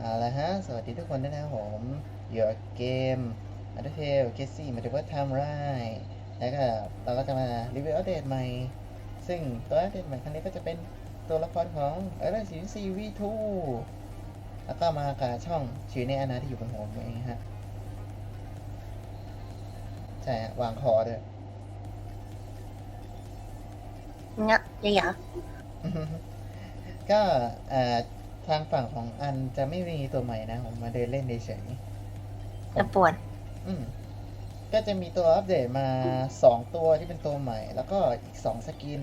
เอาละฮะ สวัสดีทุกคนด้วยนะครับผม Your Game u n d e r t a l e c a s e y มาดูว่าทำไรแล้วก็เราก็จะมารีวิวอัปเดตใหม่ ซึ่งตัวอัปเดตใหม่ครั้งนี้ก็จะเป็นตัวละครของเออร์ซีซีวีทูแล้วก็มากับช่องชื่อในอนาที่อยู่บนหัวผมเองฮะ ใช่ฮะวางคอด้วยเงาะเลยเหรอก็เอ่อ ทางฝั่งของอันจะไม่มีตัวใหม่นะ ผมมาเดินเล่นเฉยๆจะปวด อืม ก็จะมีตัวอัปเดตมาสองตัวที่เป็นตัวใหม่ แล้วก็อีกสองสกิน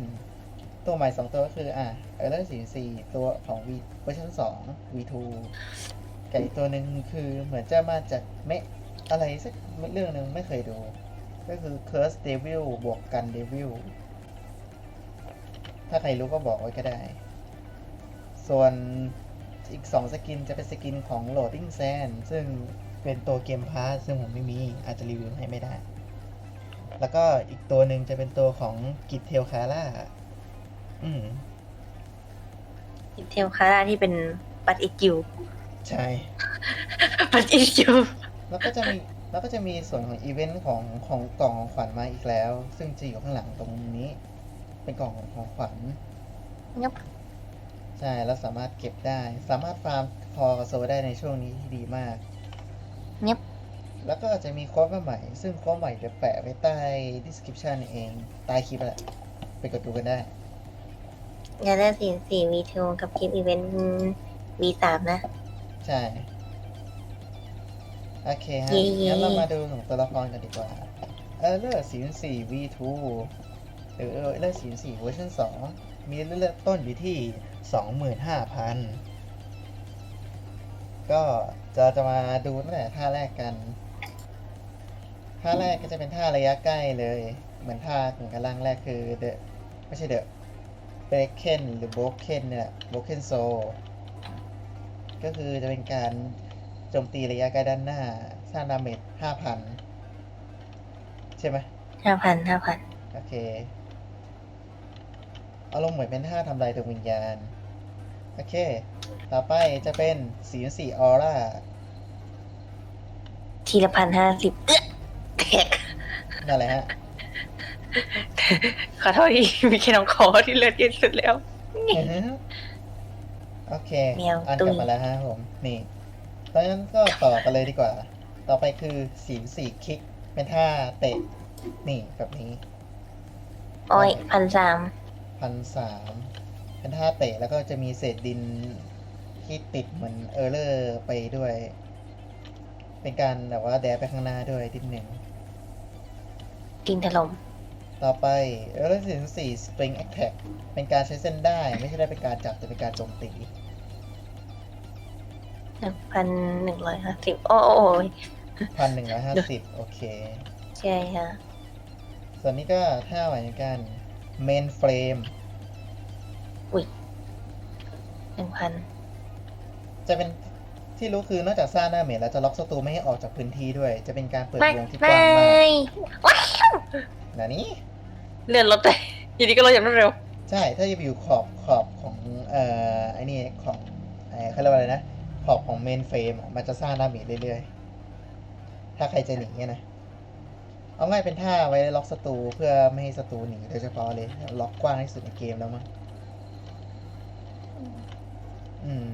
ตัวใหม่สองตัวก็คือ อะเออร์สี่สี่ตัวของ V เวอร์ชันสอง V2 กับอีกตัวหนึ่งคือเหมือนจะมาจากเมะอะไรสักเรื่องหนึ่งไม่เคยดู ก็คือ Curse Devil บวกกัน Devil ถ้าใครรู้ก็บอกไว้ก็ได้ ส่วน อีก 2 สกินจะเป็นสกินของ Loading Sand ซึ่งเป็นตัวเกมพาสซึ่งผมไม่มีอาจจะรีวิวให้ไม่ได้ แล้วก็อีกตัวหนึ่งจะเป็นตัวของกิ t เทลคาร่าอืมเทลคาร่าที่เป็นปัดอีกิวใช่ ปัดอีกิวแล้วก็จะมีแล้วก็จะมีส่วนของอีเวนต์ของของกล่องของขวัญมาอีกแล้ว ซึ่งจะอยู่ข้างหลังตรงนี้ เป็นกล่องของของขวัญงับ ใช่แล้วสามารถเก็บได้ สามารถฟาร์มคอโซได้ในช่วงนี้ที่ดีมากงับแล้วก็จะมีโค้ดมาใหม่ ซึ่งโค้ดใหม่เดี๋ยวแปะไว้ใต้ description เองใต้คลิปแหละไปกดดูกันได้ยาได้สี่สี่วีทูกับคลิปอีเวนต์วีสามนะ ใช่ โอเคฮะเย้ๆงั้นเรามาดูของตัวละครกันดีกว่า เออเลอร์ี4 V2 หรือเออเลอร์ี4เวอร์ชัน2มีเลือดต้นอยู่ที่ 25,000 ก็จะจะมาดูตั้งแต่ท่าแรกกัน ท่าแรกก็จะเป็นท่าระยะใกล้เลย เหมือนท่าของกำลังแรกคือเดอะไม่ใช่เดอะเบรเคนหรือโบเคนเนี่ยโบเคนโซก็คือจะเป็นการโจมตีระยะไกลด้านหน้า สร้างดาเมจ5,000ใช่ไหมห้าพันห้าพันโอเคอารมณ์เหมือนเป็นท่าทำลายดวงวิญญาณ โอเค ต่อไปจะเป็นสีสีออร่า ทีละพันห้าสิบเอ๊ะแตกนั่นแหละฮะ ขอโทษที่มีแค่น้องคอที่เลือดเย็นสุดแล้ว อือฮึโอเค แมวอันตุ้กลัยบมาแล้วฮะผม นี่ตอนนั้นก็ต่อกันเลยดีกว่า ต่อไปคือสีสีคิก เป็นท่าเตะ นี่แบบนี้ โอ้ยพันสามพันสาม เป็นท่าเตะแล้วก็จะมีเศษดินที่ติดเหมือนเออร์เลอร์ไปด้วย เป็นการแบบว่าแดดไปข้างหน้าด้วยนิดหนึ่ง ดินถล่มต่อไปเออร์เลอร์สี่สี่สปริงแอคแท็กเป็นการใช้เส้นได้ ไม่ใช่ได้เป็นการจับแต่เป็นการโจมตีหนึ่งพันหนึ่งร้อยห้าสิบโอ้โอ้ยพันหนึ่งร้อยห้าสิบโอเค ใช่ค่ะ ส่วนนี้ก็ท่าเหมือนกันเมนเฟรม หนึ่งพันจะเป็นที่รู้คือนอกจากสร้างหน้าเมจแล้วจะล็อกศัตรูไม่ให้ออกจากพื้นที่ด้วย จะเป็นการเปิดไม่วงที่กไม่ว้างมากว้ายนะนี่เลื่อนรถไปอยู่ดีก็รถอย่างรวดเร็ว ใช่ถ้าจะไปอยู่ขอบขอบของเอ่อไอ้นี่ของไอ้เขาเรียกว่าอะไรนะ ขอบของเมนเฟรมมันจะสร้างดาเมจเรื่อยๆ ถ้าใครจะหนีอะนะ เอาง่ายเป็นท่าไว้ล็อกศัตรูเพื่อไม่ให้ศัตรูหนีโดยเฉพาะเลย ล็อกกว้างที่สุดในเกมแล้วมั้ง อืม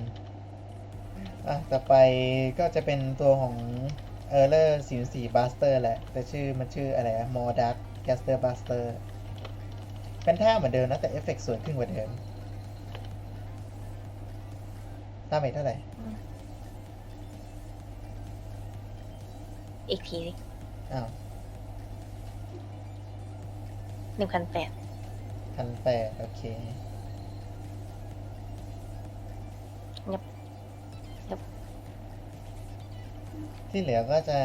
อะต่อไปก็จะเป็นตัวของเออร์เลอร์สี่สี่บัสเตอร์แหละ แต่ชื่อมันชื่ออะไรอะมอดักแกสเตอร์บัสเตอร์เป็นท่าเหมือนเดิมนะ แต่เอฟเฟกต์สวยขึ้นกว่าเดิมท่าเมทเท่าไหร่ อีกทีอ้าวหนึ่งพันแปดพันแปดโอเคยับยับ ที่เหลือก็จะ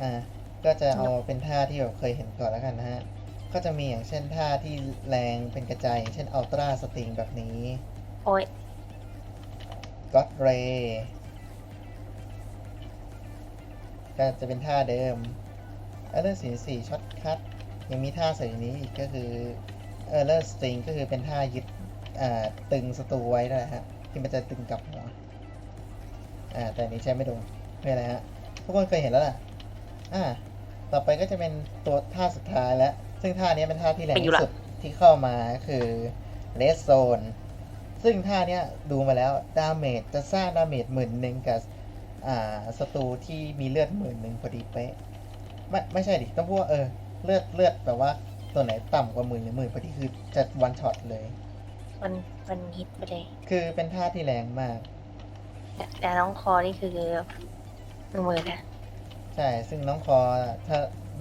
อ่าก็จะเอาเป็นท่าที่แบบเคยเห็นก่อนแล้วกันนะฮะ ก็จะมีอย่างเช่นท่าที่แรงเป็นกระจายอย่างเช่นอัลตราสติงแบบนี้โอ้ยก็เรก็จะเป็นท่าเดิมเออร์เลอร์สีสี่ช็อตคัทยังมีท่าใส่อยู่นี้อีกก็คือเออร์เลอร์สตริงก็คือเป็นท่ายึดอ่าตึงศัตรูไว้นั่นแหละฮะที่มันจะตึงกลับหัวอ่าแต่อันนี้ใช้ไม่โดนไม่เป็นไรฮะ ทุกคนเคยเห็นแล้วล่ะ อ่า ต่อไปก็จะเป็นตัวท่าสุดท้ายแล้ว ซึ่งท่านี้เป็นท่าที่แรงไปอยู่ที่ละสุดที่เข้ามาคือเลสโซน ซึ่งท่าเนี้ยดูมาแล้วดาเมจจะสร้างดาเมจหมื่นหนึ่งกับ อ่าศัตรูที่มีเลือดหมื่นหนึ่งพอดีเป๊ะ ไม่ไม่ใช่ดิ ต้องพูดว่าเออ เลือดเลือดแบบว่าตัวไหนต่ำกว่าหมื่นหรือหมื่นพอดีคือจะวันช็อตเลยมันมันฮิตไปเลย คือเป็นท่าที่แรงมาก แต่แต่น้องคอนี่คือ หนึ่งหมื่นนะใช่ ซึ่งน้องคอถ้า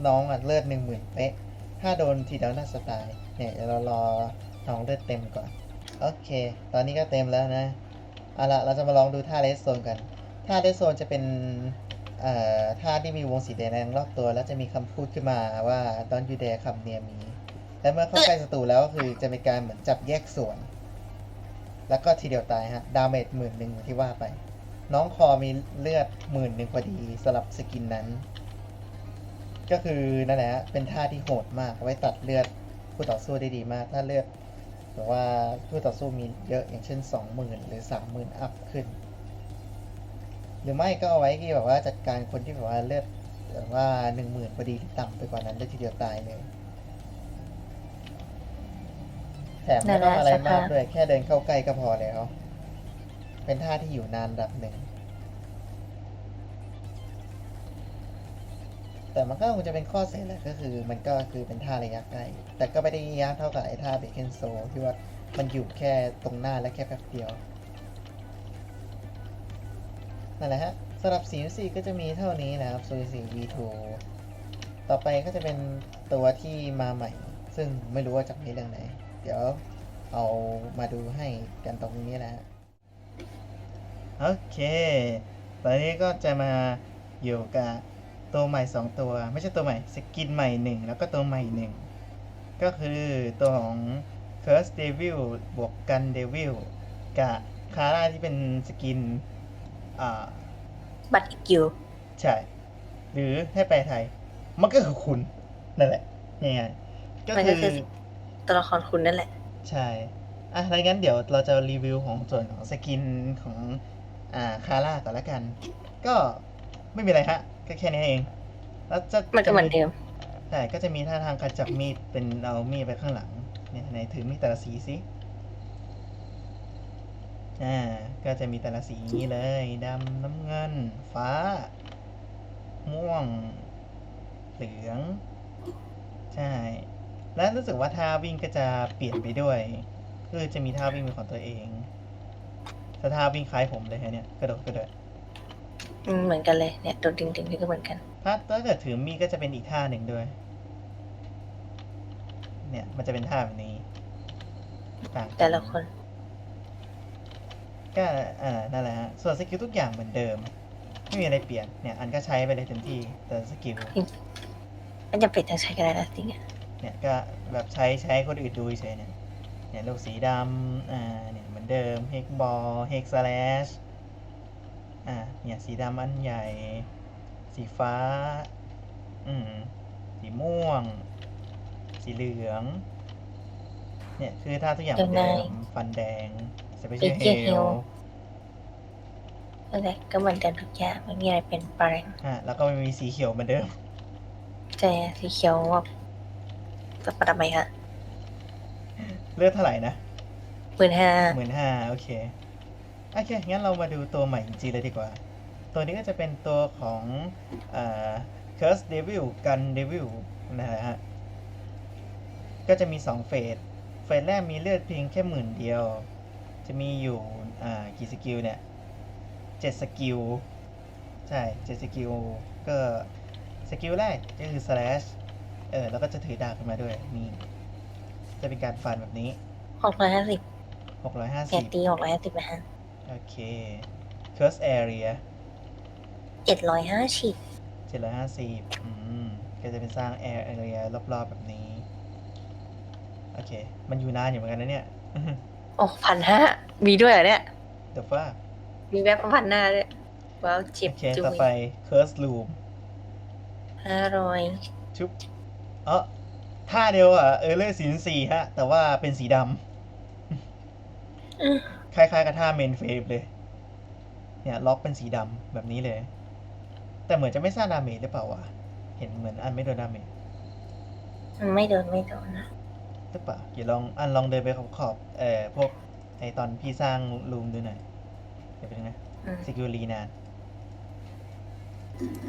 น้องอะเลือดหนึ่งหมื่นเป๊ะ ถ้าโดนทีเดียวน่าจะตาย เนี่ยเดี๋ยวเรารอน้องเลือดเต็มก่อน โอเค ตอนนี้ก็เต็มแล้วนะ เอาละเราจะมาลองดูท่าเลสโซนกัน ท่าเลสโซนจะเป็น เอ่อ ท่าที่มีวงสีแดงรอบตัว แล้วจะมีคำพูดขึ้นมาว่า don't you dare come near me และเมื่อเข้าใกล้ศัตรูแล้วก็คือจะเป็นการเหมือนจับแยกส่วน แล้วก็ทีเดียวตายฮะ ดาเมจหมื่นหนึ่งที่ว่าไป น้องคอมีเลือดหมื่นหนึ่งพอดีสำหรับสกินนั้น ก็คือนั่นแหละเป็นท่าที่โหดมากเอาไว้ตัดเลือดผู้ต่อสู้ได้ดีมาก ถ้าเลือดแบบว่าผู้ต่อสู้มีเยอะอย่างเช่นสองหมื่นหรือสามหมื่นอัพขึ้น หรือไม่ก็เอาไว้ที่แบบว่าจัดการคนที่แบบว่าเลือดแบบว่าหนึ่งหมื่นพอดีหรือต่ำไปกว่านั้นได้ทีเดียวตายเลยแถมไม่ต้องอะไรมากด้วยแค่เดินเข้าใกล้ก็พอแล้ว เป็นท่าที่อยู่นานระดับหนึ่ง แต่มันก็คงจะเป็นข้อเสียแหละก็คือ มันก็คือเป็นท่าระยะใกล้แต่ก็ไม่ได้ยากเท่ากับไอ้ท่าเบเกนโซที่ว่ามันอยู่แค่ตรงหน้าและแค่แป๊บเดียว นั่นแหละฮะสำหรับสีสีก็จะมีเท่านี้นะครับซูสี V2 ต่อไปก็จะเป็นตัวที่มาใหม่ ซึ่งไม่รู้ว่าจะมีเรื่องไหน เดี๋ยวเอามาดูให้กันตรงนี้นะฮะ โอเคตอนนี้ก็จะมาอยู่กับตัวใหม่ 2 ตัว ไม่ใช่ตัวใหม่ สกินใหม่ 1 แล้วก็ตัวใหม่ 1 ก็คือตัวของ Curse Devil บวกกัน Devil กับคาร่าที่เป็นสกินอ่าบัตรอีกิวใช่ หรือให้แปลไทย มันก็คือคุณนั่นแหละง่ายๆก็มันคืก็อคือตัวละครคุณนั่นแหละ ใช่อะแล้วงั้นเดี๋ยวเราจะรีวิวของส่วนของสกินของ อ่าคาร่าก่อนละกัน ก็ไม่มีอะไรฮะก็แค่นี้เอง แล้วจะมันก็เหมือนเดิมใช่ก็จะมีท่าทางการจับมีดเป็นเอามีดไปข้างหลังเนี่ยไหนถือมีดแต่ละสีสิอ่าก็จะมีแต่ละสีอย่างนี้เลยดำน้ำเงิน ฟ้า ม่วง เหลือง ใช่ และรู้สึกว่าท่าวิ่งก็จะเปลี่ยนไปด้วย คือจะมีท่าวิ่งเป็นของตัวเอง ถ้าท่าวิ่งคล้ายผมเลยฮะเนี่ยกระโดดกระโดดอืมเหมือนกันเลยเนี่ยโดดดึงดึงนี่ก็เหมือนกัน ถ้าถ้าเกิดถือมีดก็จะเป็นอีกท่าหนึ่งด้วย เนี่ยมันจะเป็นท่าแบบนี้ต่างกันแต่ละคน ก็อ่านั่นแหละฮะส่วนสกิลทุกอย่างเหมือนเดิม ไม่มีอะไรเปลี่ยนเนี่ย อันก็ใช้ไปเลยเต็มที่แต่สกิลมันจะเป็นต้องใช้กันได้ละจริงอะเนี่ยก็แบบใช้ใช้คนอื่นดูเฉยๆเนี่ย เนี่ยลูกสีดำอ่าเนี่ยเหมือนเดิมเฮกบอลเฮกสแลชอ่าเนี่ยสีดำอันใหญ่ สีฟ้า อืมสีม่วง สีเหลือง เนี่ยคือท่าทุกอย่างเหมือนเดิมฟันแดงสเปเชียลเฮ Special ล Heal นั่นแหละก็เหมือนเดิมทุกอย่างไม่มีอะไรเป็นแปลงอ่าแล้วก็ไม่มีสีเขียวเหมือนเดิม แต่สีเขียวแบบจะประดับไหมคะ เลือดเท่าไหร่นะหมื่นห้าหมื่นห้าโอเคโอเคงั้นเรามาดูตัวใหม่จริงๆเลยดีกว่า ตัวนี้ก็จะเป็นตัวของเอ่อ Curse Devil Gun Devil นะฮะก็จะมี 2 เฟสเฟสแรกมีเลือดเพียงแค่หมื่นเดียว จะมีอยู่อ่ากี่สกิลเนี่ยเจ็ดสกิลใช่เจ็ดสกิลก็สกิลแรกก็คือ slash เออแล้วก็จะถือดาบขึ้นมาด้วยนี่ จะเป็นการฟันแบบนี้หกร้อยห้าสิบแก650ตีหกร้อยห้าสิบนะฮะโอเค Curse Area เจ็ดร้อยห้าสิบ750อืม ก็จะเป็นสร้าง Air Area รอบๆแบบนี้ โอเค มันอยู่นานอยู่เหมือนกันนะเนี่ยโอ้พันห้ามีด้วยเหรอเนี่ย The fuck มีแวบพันหน้าด้วยว้าวเจ็บโอเค จุต่อไป Curse Room ห้าร้อยชุบเออ ท่าเดียวอะเออเลอร์สีสี่ฮะ แต่ว่าเป็นสีดำคล้ายๆกับท่าเมนเฟสเลย เนี่ยล็อกเป็นสีดำแบบนี้เลย แต่เหมือนจะไม่สร้างดาเมจหรือเปล่าวะเห็นเหมือนอันไม่โดนดาเมจมันไม่โดนไม่โดนนะหรือเปล่าเดี๋ยวลองอันลองเดินไปขอบขอบๆเอ่อพวกไอตอนพี่สร้างรูมดูหน่อยเดี๋ยวเป็นงนะอืมสกิลรีนาน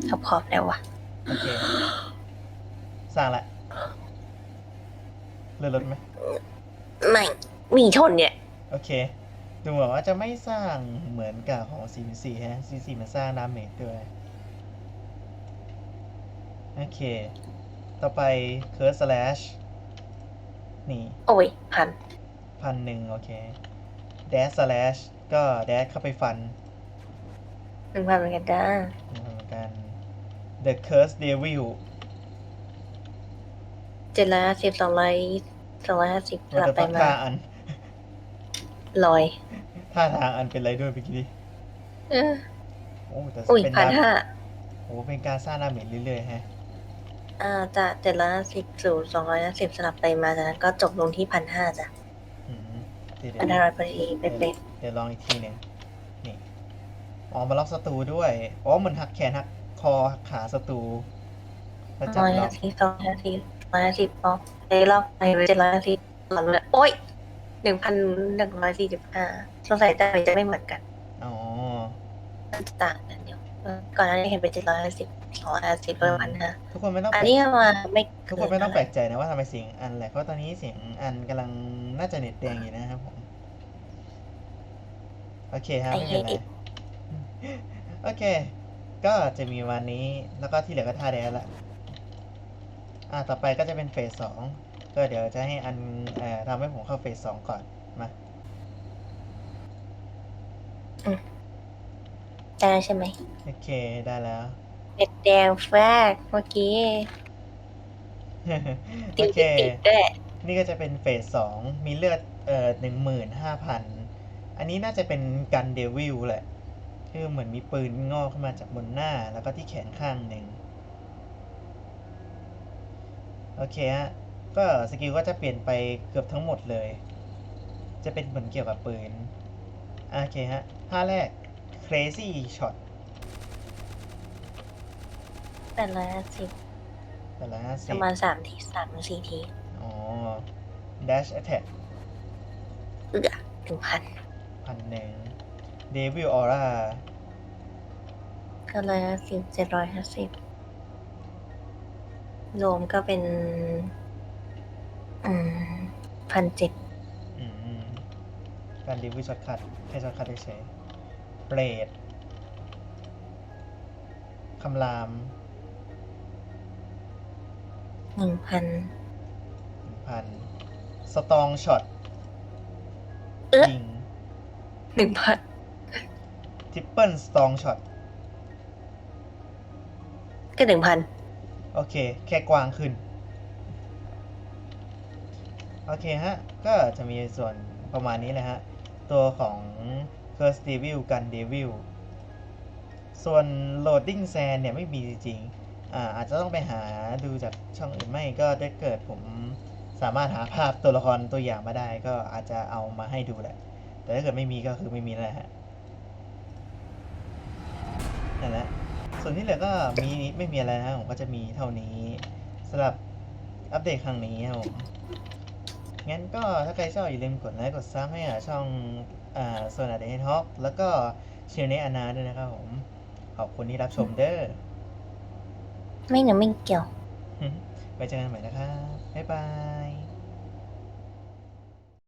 ขอบขอบแล้ววะโอเคสร้างละ เลื่อนรถไหมไม่มีชนเนี่ย โอเค ดูเหมือนว่าจะไม่สร้างเหมือนกับของ C4 ฮะ C4 มันสร้างดาเมจด้วย โอเค ต่อไป Curse Slash นี่โอ้ยพันพันหนึ่งโอเค Dash Slash ก็ Dash เข้าไปฟันหนึ่งพันเหมือนกันจ้าเหมือนกัน The Curse Devil เจ็ดร้อยห้าสิบสองร้อยสองร้อยห้าสิบมันกลับจะไปพักมาท่าอันลอย ท่าทางอันเป็นไรด้วยเมื่อกี้นี้เออโอ้แต่อุ้ยเป็นพันดาห้าโอ้เป็นการสร้างดาเมจเรื่อยๆฮะอ่าจากเจ็ดร้อยห้าสิบสู่สองร้อยห้าสิบสลับไปมาจากนั้นก็จบลงที่พันห้าจ้ะอืมเดี๋ยวพันห้าร้อยพอดีเป๊ะเดี๋ยวลองอีกทีหนึ่งนี่อ๋อมาล็อกศัตรูด้วยอ๋อเหมือนหักแขนหักคอหักขาศัตรูแล้วๆจับร้อยล็อห้ากสิบสองร้อยห้าสิบ ร้อยห้าสิบพอไอ้รอบไปเจ็ดร้อยห้าสิบหลังเลยโอ้ยหนึ่งพันหนึ่งร้อยสี่สิบห้าสงสัยจะจะไม่เหมือนกันอ๋อมันจะต่างกันเดียวเออก่อนหน้านี้เห็นเป็นเจ็ดร้อยห้าสิบสองร้อยห้าสิบแล้วพันห้าทุกคนไม่ต้องอันแปลนี้กก็มาไม่ทุกคนไม่ต้องแปลกใจนะว่าทำไมเสียงอันแหละเพราะตอนนี้เสียงอันกำลังน่าจะเน็ตแดงอยู่นะครับผมโอเคครับไม่เป็นไรโอเค ก็จะมีวันนี้แล้วก็ที่เหลือก็ท่าแดนละ อ่าต่อไปก็จะเป็นเฟสสองก็เดี๋ยวจะให้อันเอ่อทำให้ผมเข้าเฟสสองก่อนมาได้ใช่ไหมโอเคได้แล้วเด็ดแดงแฟกเมื่อกี้โอติดเค ติดด้วยนี่ก็จะเป็นเฟสสองมีเลือดเอ่อหนึ่งหมื่นห้าพันอันนี้น่าจะเป็นกันเดวิลแหละ คือเหมือนมีปืนงอกขึ้นมาจากบนหน้า แล้วก็ที่แขนข้างหนึ่ง โอเคฮะ ก็สกิลก็จะเปลี่ยนไปเกือบทั้งหมดเลย จะเป็นเหมือนเกี่ยวกับปืน โอเคฮะท่าแรก crazy shot แปดร้อยห้าสิบแต่ละห้าปสิบระมาณสามทีสามถึงสี่ทีอ๋อ dash attack เอือถึงพันพันหนึ่ง devil aura ก็ร้อยห้าสิบเจ็ดร้อยห้าสิบ รวมก็เป็น อืมพันเจ็ดอืมการ devil shot cut แค่ shot cut เฉยเบรดคำรามหนึ่งพันพันสตองช็อตเอ๊ะยิงหนึ่งพันทริปเปิลสตองช็อตก็หนึ่งพัน โอเค แค่กว้างขึ้น โอเคฮะ ก็จะมีส่วนประมาณนี้เลยฮะ ตัวของ Curse Devil กัน Devil ส่วน Loading Sand เนี่ยไม่มีจริงอ่าอาจจะต้องไปหาดูจากช่องอื่นไม่ก็ถ้าเกิดผมสามารถหาภาพตัวละครตัวอย่างมาได้ก็อาจจะเอามาให้ดูแหละ แต่ถ้าเกิดไม่มีก็คือไม่มีแล้วฮะนั่นแหละ ส่วนที่เหลือก็มีไม่มีอะไรนะผมก็จะมีเท่านี้สำหรับอัปเดตครั้งนี้ครับผมงั้นก็ถ้าใครชอบอย่าลืมกดไลค์กดซับให้กับช่องอ่าโซนาเดนท็อกแล้วก็เชียร์ในอนาด้วยนะครับผมขอบคุณที่รับชมเด้อไม่หนึ่งไม่เกี่ยว ไว้เจอกันใหม่นะครับบ๊ายบาย